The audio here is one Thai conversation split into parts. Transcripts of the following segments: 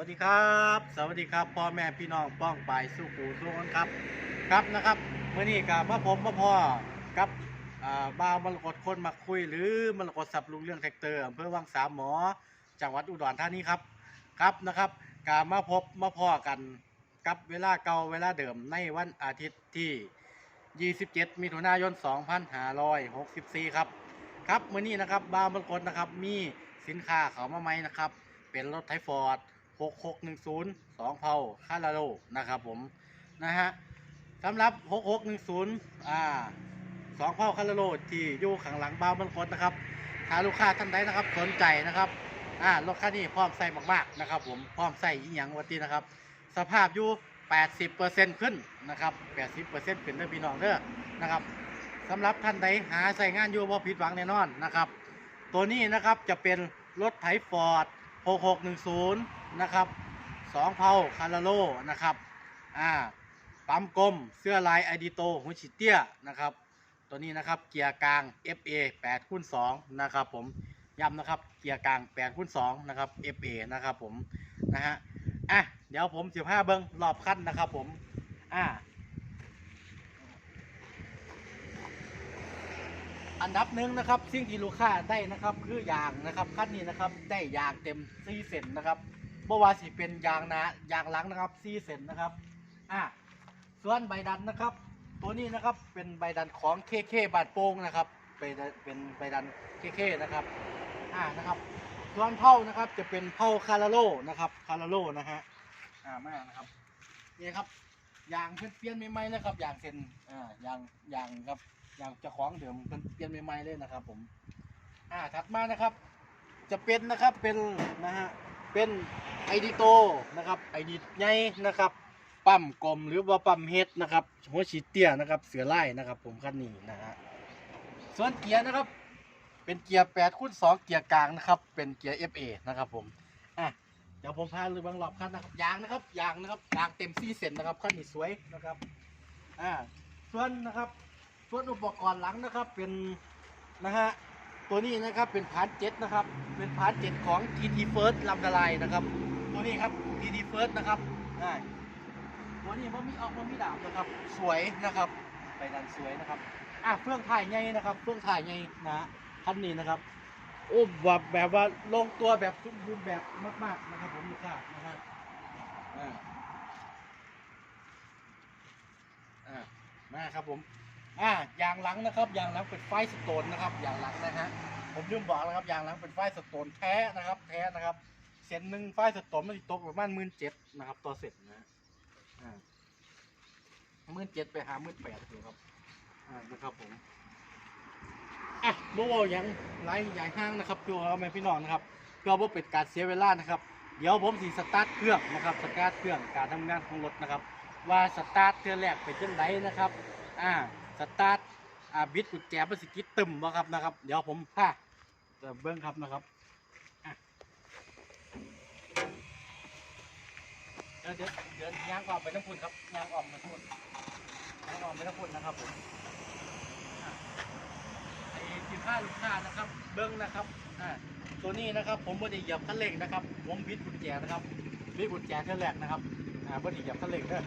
วัสดีครับ สวัสดีครับพ่อแม่พี่น้องป้องปายสู้ปู่สู้คนครับ ครับนะครับเมื่อนี้กับมาผมมาพ่อกับอ่าบ่าวมรกตคนมาคุย หรือมรกตสับลุงเรื่องแท็กเตอร์อำเภอวังสามหมอจังหวัดอุดรธานีครับครับนะครับกามาพบมาพ่อกันกับเวลาเก่าเวลาเดิมในวันอาทิตย์ที่ 27 มิถุนายน 2564 ครับครับเมื้อนี้นะครับบาวมรกตนะครับมีสินค้าเขามาใหมนะครับ เป็นรถไทฟอร์ด 6610 2เผาคาราโลนะครับผมนะฮะสำหรับ 6610อ่า2เผาคาราโลที่อยู่ข้างหลังบ้าวมรกตนนะครับถ้าลูกค้าท่านใดนะครับสนใจนะครับอ่ารถคันนี้พร้อมใส่มากๆนะครับ ผมพร้อมใส่อีหยังวัตีนะครับ สภาพอยู่80%ขึ้นนะครับ80%ขึ้นเด้อพี่น้องเด้อนะครับสำหรับท่านใดหาใส่งานอยู่บ่ผิดหวังแน่นอนนะครับ ตัวนี้นะครับจะเป็นรถไถฟอร์ด 6610 นะครับ2เผาคาราโลนะครับอ่าปั๊มกลมเสื้อลายไอดีโตหัวชิเตียนะครับ ตัวนี้นะครับเกียร์กลาง FA 8คูณ2นะครับผมย้ำนะครับเกียร์กลาง8คูณ2นะครับ FA นะครับผมนะฮะอะเดี๋ยวผม15เบิ้งรอบคันนะครับผมอ่าอันดับหนึ่งนะครับ สิ่งที่ลูกค้าได้นะครับคือยางนะครับคันนี้นะครับได้ยางเต็ม4เซนนะครับ บ่ว่าสิเป็นยางหนายางหลังนะครับ4เซนนะครับอะส่วนใบดันนะครับ ตัวนี้นะครับเป็นใบดันของ KK บาดโป่งนะครับเป็นเป็นใบดัน KK นะครับอ่านะครับส่วนเผ่านะครับจะเป็นเผาคาราโลนะครับคาราโลนะฮะอ่ามากนะครับนี่ครับยางเพิ่นเปลี่ยนใหม่ๆนะครับยางเซนอ่ายางยางครับยางเจ้าของเดิมเป็นเปลี่ยนใหม่ๆเลยนะครับ ผม อ่าถัดมานะครับ จะเป็นนะครับเป็นนะฮะ เป็นไอดีโตนะครับไอดีใหญ่นะครับปั๊มกลมหรือว่าปั๊มเฮดนะครับหัวฉีดเตี้ยนะครับเสือไล่นะครับผมคันนี้นะฮะส่วนเกียร์นะครับเป็นเกียร์8คูณ2เกียร์กลางนะครับเป็นเกียร์ FA นะครับผมอะเดี๋ยวผมพาเลยบางรอบคันนะครับยางนะครับยางนะครับยางเต็มซี่เซนนะครับคันนี้สวยนะครับอ่าส่วนนะครับส่วนอุปกรณ์หลังนะครับเป็นนะฮะ ตัวนี้นะครับเป็นพาร์ทเจ็ดนะครับ เป็นพาร์ทเจ็ดของ TT First ลำละลายนะครับ ตัวนี้ครับ TT First นะครับอ่ตัวนี้มันมีออกมันมีดาบนะครับ สวยนะครับ ไปดันสวยนะครับ อะเฟื่องถ่ายใหญ่นะครับ เฟื่องถ่ายใหญ่นะคันนี้นะครับโอ้แบบแบบว่าลงตัวแบบสมบูรณ์แบบมากๆนะครับผมลูกค้านะฮะอ่าอ่ามาครับผม อ่ายางหลังนะครับยางหลังเป็นไฟสโตนนะครับยางหลังนะฮะผมลืมบอกนะครับยางหลังเป็นไฟสโตนแท้นะครับแท้นะครับเส้นหนึ่งไฟสโตนมันตกประมาณหมื่นเจ็ดนะครับตัวเสร็จนะฮะอ่าหมื่นเจ็ดไปหาหมื่นแปดอยู่ครับอ่านะครับผมอะโบวยังไล่ใหญ่ห้างนะครับตัวเราไม่พี่น้องนะครับเพื่อว่าเป็นการเสียเวลานะครับ เดี๋ยวผมสีสตาร์ทเครื่องนะครับสตาร์ทเครื่องการทำงานของรถนะครับ ว่าสตาร์ทเทือแรกเป็นจังไดนะครับ อ่า สตาร์ทอาบิดกุญแจประสิทธิ์ตึมบ่ครับนะครับ เดี๋ยวผมพาจะเบิ้งครับนะครับเดี๋ยวเดี๋ยวเดี๋ยวยางออกไปทั้งพุ่นครับยางออกไปทั้งพุ่นยางออกไปทั้งพุ่นนะครับผมไอ้สิบห้าลูกค้านะครับ เบิ้งนะครับอ่าตัวนี้นะครับผมไม่ได้เหยียบคันเร่งนะครับ ผมบิดกุญแจนะครับบิดกุญแจเท่าแรกนะครับอ่าไม่ได้เหยียบคันเร่งเด้อ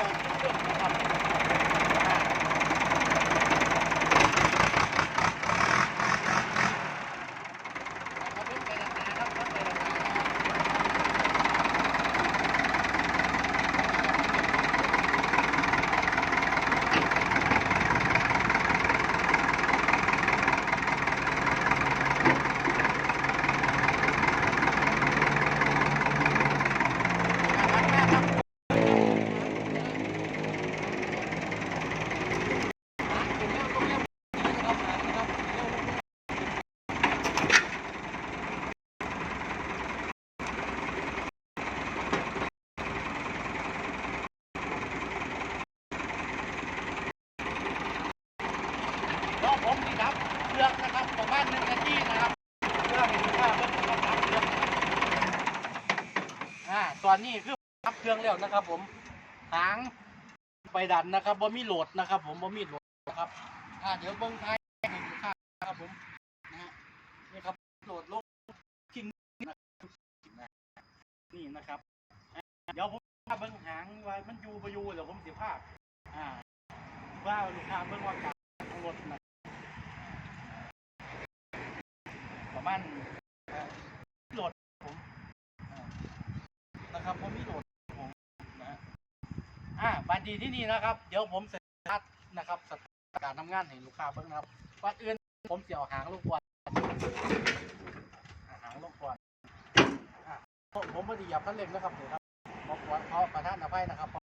แล้ อ่าตอนนี้คือขับเครื่องแล้วนะครับ ผมหางไปดันนะครับบ่มีโหลดนะครับ ผมบ่มีโหลดนะครับอ่าเดี๋ยวเบิ้งท้ายให้ดูค่าครับผมนะนี่ครับโหลดลงกิ้งนี่นะครับเดี๋ยวผมเบิ้งหางไว้มันอยู่บ่อยู่เดี๋ยวผมเสียภาพอ่าว่าลูกค้าเบิ้งว่าการรถนะประมาณ นะครับผมมีโดดผมนะอ่าบัดดีที่นี่นะครับ เดี๋ยวผมเสร็จนะครับสถานการทำงานให้ลูกค้าเพิ่งนะครับว่าอื่นผมเสียวหางลูกบอลหางลูกบอลผมผมไม่ได้หยับคันเร่งนะครับเดี๋ยวครับผมขอขอประทานอภัยนะครับ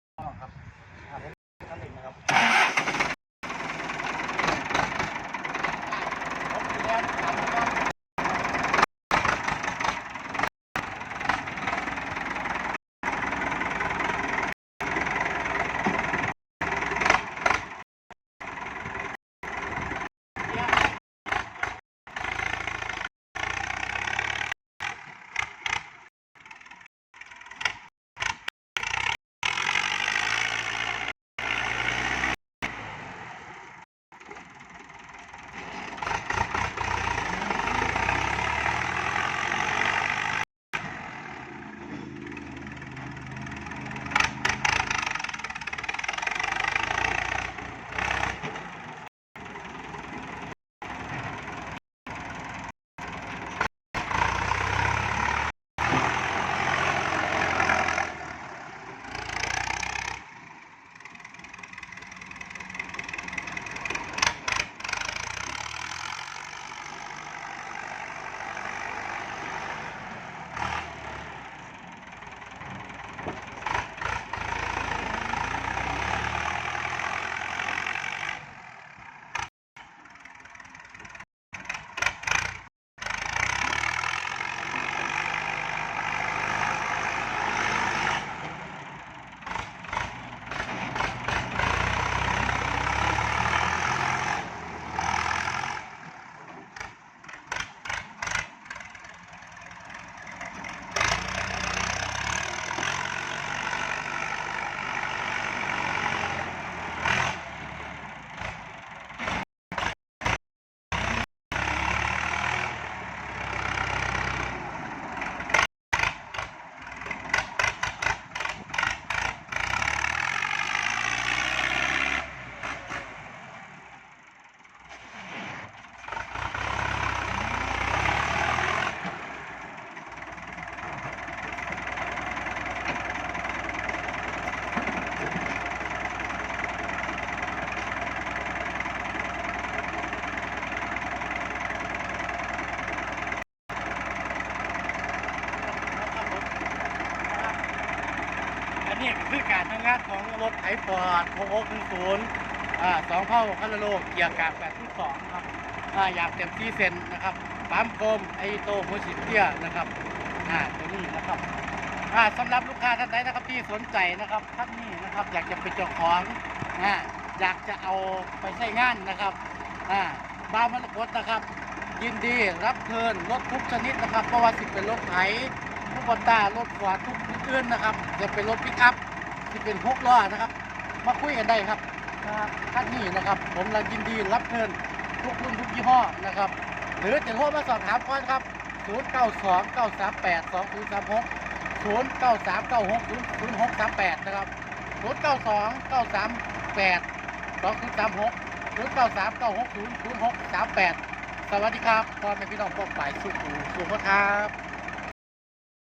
คือการทำงานของรถไถฟอร์ด6610อ่าสองเผ่าคันละโลกเกียร์กากแบบที่สองครับอาอยากเต็มที่เซนนะครับปั๊มกลมไอโตหัวฉีดเตียนะครับอ่าตัวนี้นะครับอ่าสำหรับลูกค้าท่านใดนะครับที่สนใจนะครับท่านนี้นะครับอยากจะเป็นเจ้าของอ่าอยากจะเอาไปใช้งานนะครับอ่าบ้านมรกตนะครับ ยินดีรับเทิร์นรถทุกชนิดนะครับเพราะว่าสิเป็นรถไถรถบอต้ารถขวาทุกอื่นนะครับ จะเป็นรถปิกอัพ ที่เป็นหกล้อนะครับ มาคุยกันได้ครับท่านนี้นะครับ ผมเรายินดีรับเทิร์นทุกรุ่นทุกยี่ห้อนะครับ หรือจะโทรมาสอบถามก่อนครับ 0 9 2 9 3 8 2 0 3 6 0 9 3 9 6 0 0 6 3 8 นะครับ 0 9 2 9 3 8 2 0 3 6 0 9 3 9 6 0 0 6 3 8 สวัสดีครับพ่อแม่พี่น้องป้อฝ่ายสุขุสุขครับ